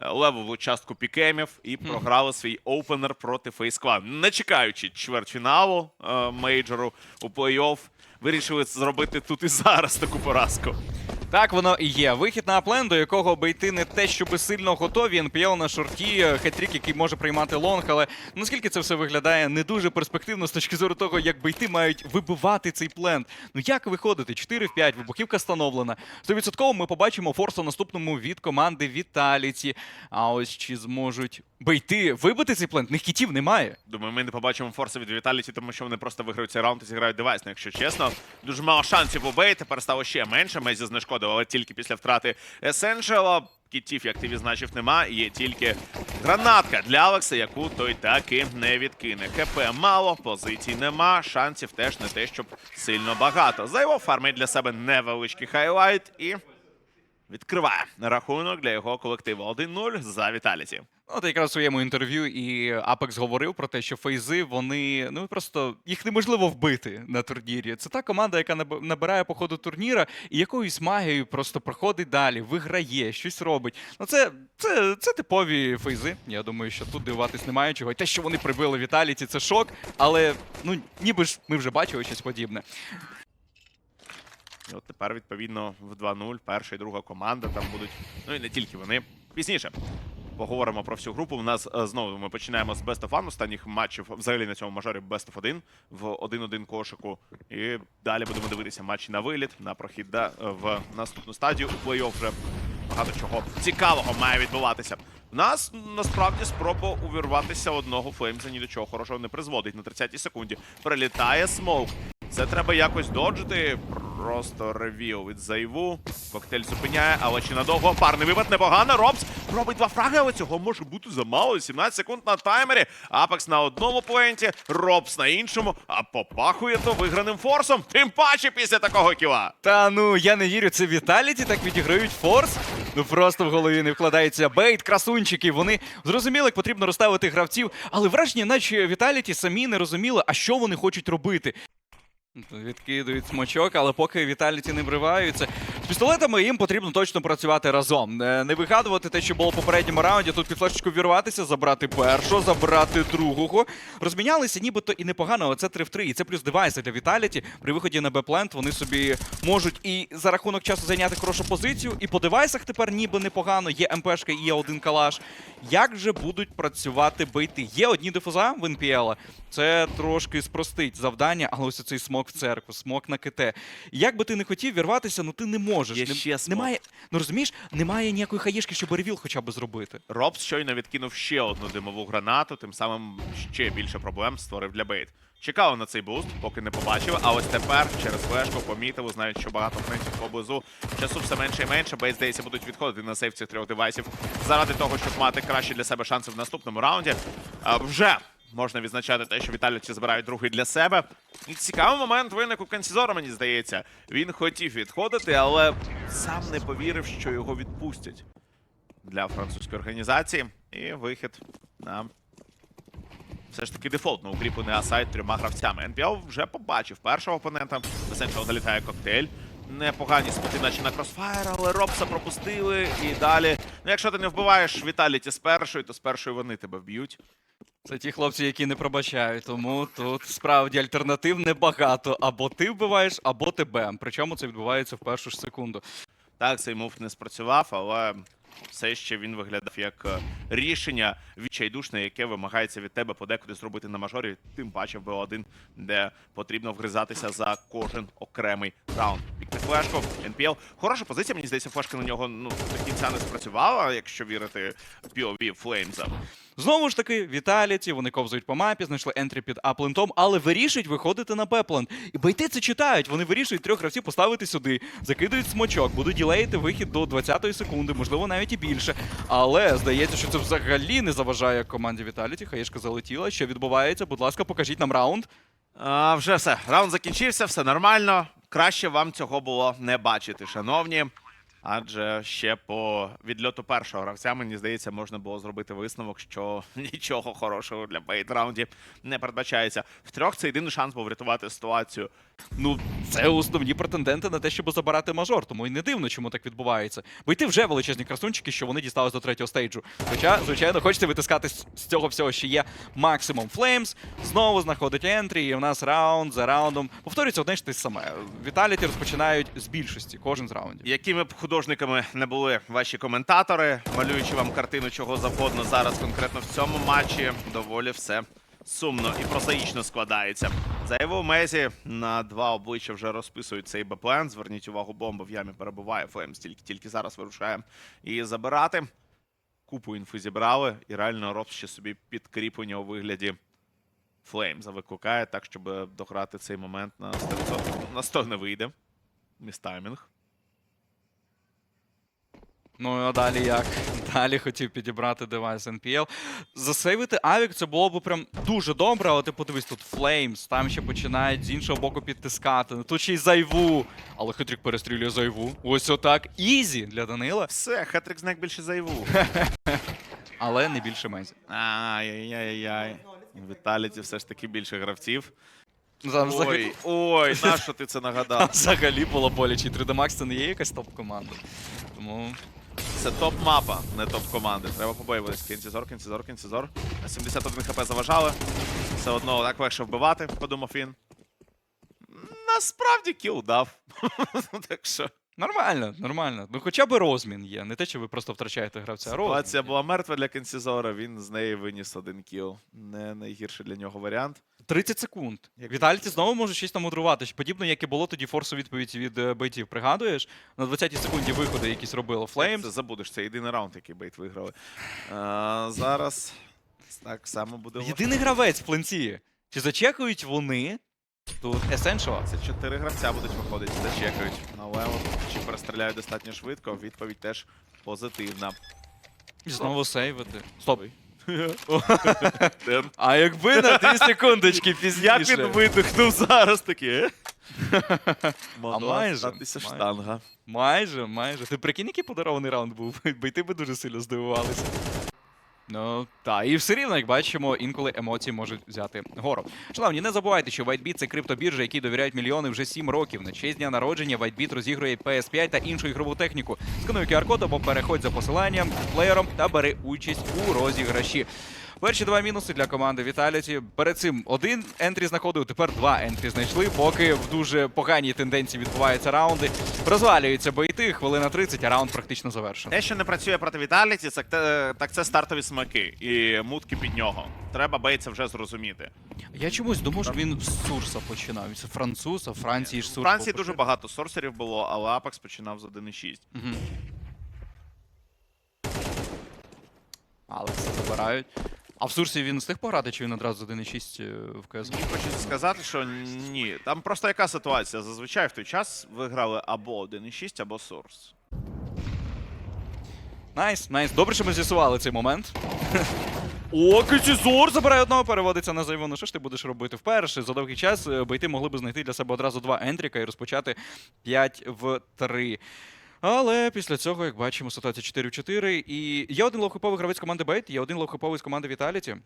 е, левову частку пікемів і програли свій опенер проти Фейскла. Не чекаючи чвертьфіналу е, мейджору у плей-офф, вирішили зробити тут і зараз таку поразку. Так воно і є. Вихід на аплен, до якого бейти не те, щоб сильно готові. НПЛ на шорті, хетрік, який може приймати лонг, але наскільки це все виглядає не дуже перспективно з точки зору того, як бейти мають вибивати цей плент. Ну як виходити? 4 в 5, вибухівка встановлена. 100% ми побачимо форс у наступному від команди Віталіті. А ось чи зможуть бейти вибити цей плент? Них кітів немає. Думаю, ми не побачимо форса від Віталіті, тому що вони просто виграють цей раунд і зіграють девайсно, якщо чесно. Дуже мало шансів у тепер стало ще менше. Мезі знешкодив, але тільки після втрати Есеншела. Кітів, як ти відзначив, нема. Є тільки гранатка для Алекса, яку той таки не відкине. ХП мало, позицій нема, шансів теж не те, щоб сильно багато. За його фармить для себе невеличкий хайлайт і відкриває рахунок для його колективу 1-0 за Віталіті. От якраз у своєму інтерв'ю і Апекс говорив про те, що фейзи вони ну просто їх неможливо вбити на турнірі. Це та команда, яка наб- набирає по ходу турніра і якоюсь магією просто проходить далі, виграє, щось робить. Ну це, це, це типові фейзи. Я думаю, що тут дивуватись немає чого. І те, що вони прибили Віталіті, це шок. Але ну ніби ж ми вже бачили щось подібне. І от тепер, відповідно, в 2-0 перша і друга команда там будуть. Ну і не тільки вони. Пізніше поговоримо про всю групу. У нас е, знову ми починаємо з Best of One останніх матчів взагалі на цьому мажорі Best of 1 в 1-1 кошику. І далі будемо дивитися матчі на виліт, на прохід да, в наступну стадію. У плей-офф вже багато чого цікавого має відбуватися. У нас насправді спроба увірватися одного флеймза ні до чого хорошого не призводить. На 30-й секунді прилітає смоук. Це треба якось доджити. Просто ревіл від зайву. Коктейль зупиняє, але чи надовго парний випад непогано. Робс робить два фраги, але цього може бути замало. 17 секунд на таймері. Апекс на одному пленті, Робс на іншому, а попахує то виграним форсом. Тим паче після такого кіла. Та ну я не вірю, це Віталіті так відіграють форс. Ну просто в голові не вкладається бейт, красунчики. Вони зрозуміли, як потрібно розставити гравців, але враження, наче Віталіті самі не розуміли, а що вони хочуть робити. Відкидують смачок, але поки Віталіті не вриваються. Пістолетами їм потрібно точно працювати разом. Е, Не вигадувати те, що було в попередньому раунді. Тут під флешечку вірватися, забрати першого, забрати другого. Розмінялися нібито і непогано, але це 3 в 3. І це плюс девайси для Віталіті. При виході на Б-плент вони собі можуть і за рахунок часу зайняти хорошу позицію. І по девайсах тепер ніби непогано. Є МПшка і є один калаш. Як же будуть працювати бейти? Є одні дифуза в НПЛ. Це трошки спростить завдання, але ось цей смок в церкву, смок на КТ. Як би ти не хотів вірватися, ну ти не можеш. Є Не- ще смок. Немає, ну розумієш, немає ніякої хаєшки, щоб ревіл хоча б зробити. Робс щойно відкинув ще одну димову гранату, тим самим ще більше проблем створив для Бейт. Чекав на цей буст, поки не побачив. А ось тепер через флешку помітив, знають, що багато френців поблизу. Часу все менше і менше. Бейт, здається, будуть відходити на сейв цих трьох девайсів заради того, щоб мати кращі для себе шанси в наступному раунді. А вже можна відзначати те, що Віталійці збирають другий для себе. Цікавий момент виник у Кансізора, мені здається. Він хотів відходити, але сам не повірив, що його відпустять для французької організації. І вихід на все ж таки дефолтно укріплений асайт трьома гравцями. НПЛ вже побачив першого опонента. До залітає коктейль. Непогані спити, наче на кросфайр, але Робса пропустили і далі. Ну, якщо ти не вбиваєш Віталіті з першої, то з першої вони тебе вб'ють. Це ті хлопці, які не пробачають. Тому тут справді альтернатив небагато. Або ти вбиваєш, або тебе. Причому це відбувається в першу ж секунду. Так, цей мув не спрацював, але все ще він виглядав як е, рішення відчайдушне, яке вимагається від тебе подекуди зробити на мажорі, тим паче в Б1, де потрібно вгризатися за кожен окремий раунд. Пікти флешку, НПЛ. Хороша позиція, мені здається, флешка на нього ну, до кінця не спрацювала, якщо вірити POV Флеймза. Знову ж таки, Віталіті, вони ковзають по мапі, знайшли ентрі під аплентом, але вирішують виходити на Беплент. І бейти це читають. Вони вирішують трьох гравців поставити сюди, закидують смочок, будуть ділеїти вихід до 20-ї секунди, можливо, навіть і більше. Але здається, що це взагалі не заважає команді Віталіті. Хаєшка залетіла. Що відбувається? Будь ласка, покажіть нам раунд. А, вже все. Раунд закінчився, все нормально. Краще вам цього було не бачити, шановні. Адже ще по відльоту першого гравця, мені здається, можна було зробити висновок, що нічого хорошого для бейт раунді не передбачається. В трьох це єдиний шанс був врятувати ситуацію. Ну, це основні претенденти на те, щоб забирати мажор, тому і не дивно, чому так відбувається. Бо йти вже величезні красунчики, що вони дістались до третього стейджу. Хоча, звичайно, хочеться витискати з цього всього, що є максимум. Флеймс знову знаходить ентрі, і в нас раунд за раундом. Повторюється одне ж те саме. Віталіті розпочинають з більшості, кожен з раундів. Якими б художниками не були ваші коментатори, малюючи вам картину чого завгодно зараз, конкретно в цьому матчі, доволі все сумно і прозаїчно складається. Заявив Мезі на два обличчя вже розписують цей беплен. Зверніть увагу, бомба в ямі перебуває. Флеймс тільки, тільки зараз вирушає її забирати. Купу інфи зібрали, і реально Робс ще собі підкріплення у вигляді Флеймза викликає, так, щоб дограти цей момент на 100%. На 100 не вийде. Містаймінг. Ну а далі як? Далі хотів підібрати девайс NPL. Засейвити Авік це було б прям дуже добре, але ти подивись, тут Flames, там ще починають з іншого боку підтискати. Ну, Тут ще й зайву. Але хитрик перестрілює зайву. Ось отак. Ізі для Данила, Все, хетрик знак більше заяву. але не більше Мезі. Ай-яй-яй-яй. Віталіті все ж таки більше гравців. Там взагалі, Ой, ой, нащо ти це там нагадав? взагалі було боляче. 3D Max це не є якась топ-команда. Тому Це топ-мапа, не топ-команди. Треба побоюватись. Кінцізор, кінцізор, кінцізор. На 71 хп заважали. Все одно так легше вбивати, подумав він. Насправді кіл дав. так що нормально, нормально. Ну хоча б розмін є. Не те, що ви просто втрачаєте гравця. а розмін ситуація була мертва для кінцізора, він з неї виніс один кіл. Не найгірший для нього варіант. 30 секунд. Як- Віталіті знову може щось там мудрувати. Подібно, як і було тоді форсу відповідь від е, бейтів. Пригадуєш? На 20-й секунді виходи якісь робило Це забудеш, це єдиний раунд, який бейт виграли. А, зараз так само буде. Єдиний гравець в пленці. Чи зачекають вони? Тут Essential. Це чотири гравця будуть виходити, зачекають. Але от, чи перестріляють достатньо швидко, відповідь теж позитивна. І знову сейвити. Стоп. А якби на дві секундочки пізніше. Як він видихнув зараз таке. Могла майже, статися майже. штанга. Майже, майже. Ти прикинь, який подарований раунд був. бо й ти би дуже сильно здивувалися. Ну, та і все рівно, як бачимо, інколи емоції можуть взяти гору. Шановні, не забувайте, що WhiteBit – це криптобіржа, якій довіряють мільйони вже 7 років. На честь дня народження WhiteBit розігрує PS5 та іншу ігрову техніку. Скануй QR-код або переходь за посиланням плеєром та бери участь у розіграші. Перші два мінуси для команди Vitality. Перед цим один ентрі знаходив, тепер два ентрі знайшли, поки в дуже поганій тенденції відбуваються раунди. Розвалюються бейти, хвилина 30, а раунд практично завершено. Те, що не працює проти Віталіті, це, так це стартові смаки і мутки під нього. Треба бейт це вже зрозуміти. Я чомусь думав, що він з Сурса починав. Це француз, а Франції ж У Франції дуже багато сорсерів було, але Apex починав з 1.6. Мгм. Алекса забирають. А в Сурсі він встиг пограти, чи він одразу 1.6 е, в КС? Мені хочеться сказати, що ні. Там просто яка ситуація? Зазвичай в той час виграли або 1.6, або Source. Найс, найс. Добре, що ми з'ясували цей момент. О, Китізор забирає одного, переводиться на зайву. Ну що ж ти будеш робити? Вперше за довгий час е, бейти могли б знайти для себе одразу два ентріка і розпочати 5 в 3. Але після цього, як бачимо, ситуація 4 в 4. І є один лоухиповий гравець команди Бейт, є один лоухиповий з команди Віталіті.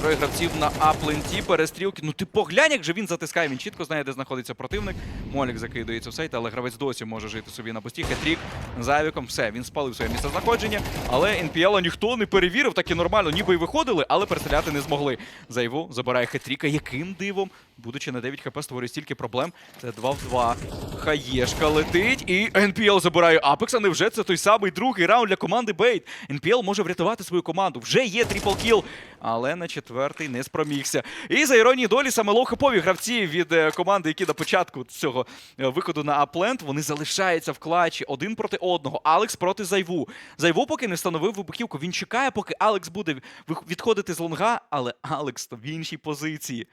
Троє гравців на апленті, перестрілки. Ну ти поглянь, як же він затискає, він чітко знає, де знаходиться противник. Молік закидується в сейт, але гравець досі може жити собі на пості. Хетрік з авіком. Все, він спалив своє місце знаходження. Але NPL ніхто не перевірив, так і нормально, ніби й виходили, але перестріляти не змогли. Зайву забирає хетріка. Яким дивом? Будучи на 9 хп, створює стільки проблем. Це 2 в 2. Хаєшка летить, і NPL забирає Апекса. Невже це той самий другий раунд для команди Бейт? NPL може врятувати свою команду. Вже є трипл кіл, але на четвертий не спромігся. І за іронії долі саме лоу-хипові гравці від е, команди, які на початку цього е, виходу на апленд, вони залишаються в клатчі один проти одного. Алекс проти Зайву. Зайву поки не встановив вибухівку. Він чекає, поки Алекс буде відходити з лонга, але Алекс то в іншій позиції.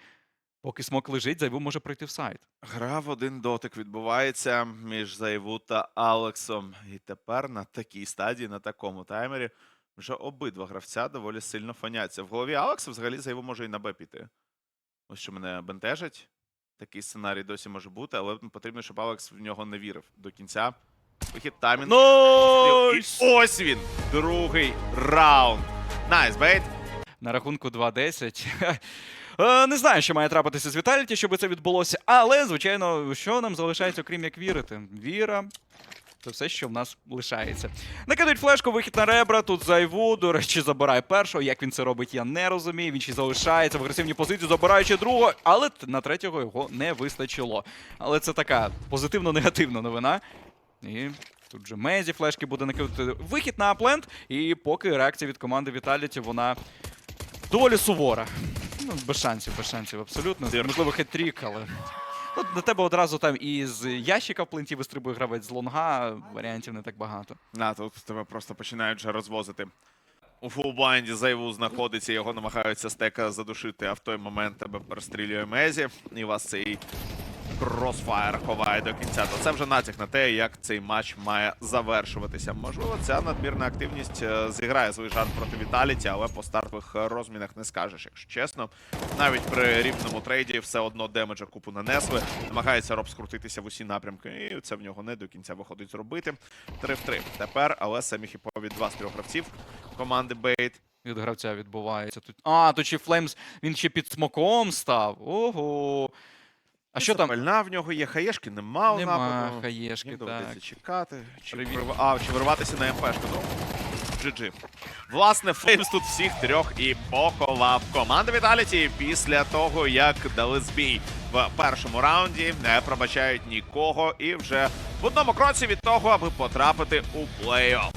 Поки смок лежить, Зайву може пройти в сайт. Гра в один дотик відбувається між Зайву та Алексом. І тепер на такій стадії, на такому таймері, вже обидва гравця доволі сильно фоняться. В голові Алекса взагалі Зайву може і на Б піти. Ось що мене бентежить. Такий сценарій досі може бути, але потрібно, щоб Алекс в нього не вірив до кінця. Вихід таймінг. No! І ось він! Другий раунд. Найс, бейт. На рахунку 2-10. Е, Не знаю, що має трапитися з Віталіті, щоб це відбулося, але, звичайно, що нам залишається, окрім як вірити? Віра. Це все, що в нас лишається. Накидають флешку, вихід на ребра. Тут зайву. До речі, забирає першого. Як він це робить, я не розумію. Він ще залишається в агресивній позиції, забираючи другого, але на третього його не вистачило. Але це така позитивно-негативна новина. І тут же Мезі флешки буде накидати вихід на аплент. І поки реакція від команди Віталіті, вона доволі сувора. Ну, без шансів, без шансів, абсолютно. Можливо, хет-трік, але. Ну, на тебе одразу там і з ящика в пленті вистрибує гравець з лонга, варіантів не так багато. На, тут тебе просто починають вже розвозити. У фулблайнді зайву знаходиться, його намагаються стека задушити, а в той момент тебе перестрілює Мезі, і вас цей кросфаєр ховає до кінця. То це вже натяк на те, як цей матч має завершуватися. Можливо, ця надмірна активність е, зіграє свій жанр проти Віталіті, але по стартових е, розмінах не скажеш, якщо чесно. Навіть при рівному трейді все одно демеджа купу нанесли. Намагається роб скрутитися в усі напрямки, і це в нього не до кінця виходить зробити. 3 в 3 тепер, але самі хіпові два з трьох гравців команди Бейт. Від гравця відбувається тут. А, тут ще Флеймс, він ще під смоком став. Ого. А що там? Пальна в нього є, хаєшки нема у Нема нападу. хаєшки, Їм так. чекати. Чи, Привіт. вирва- а, чи вирватися на МПшку. Ну, GG. Власне, Флеймс тут всіх трьох і поховав. Команда Віталіті після того, як дали збій в першому раунді, не пробачають нікого і вже в одному кроці від того, аби потрапити у плей-офф.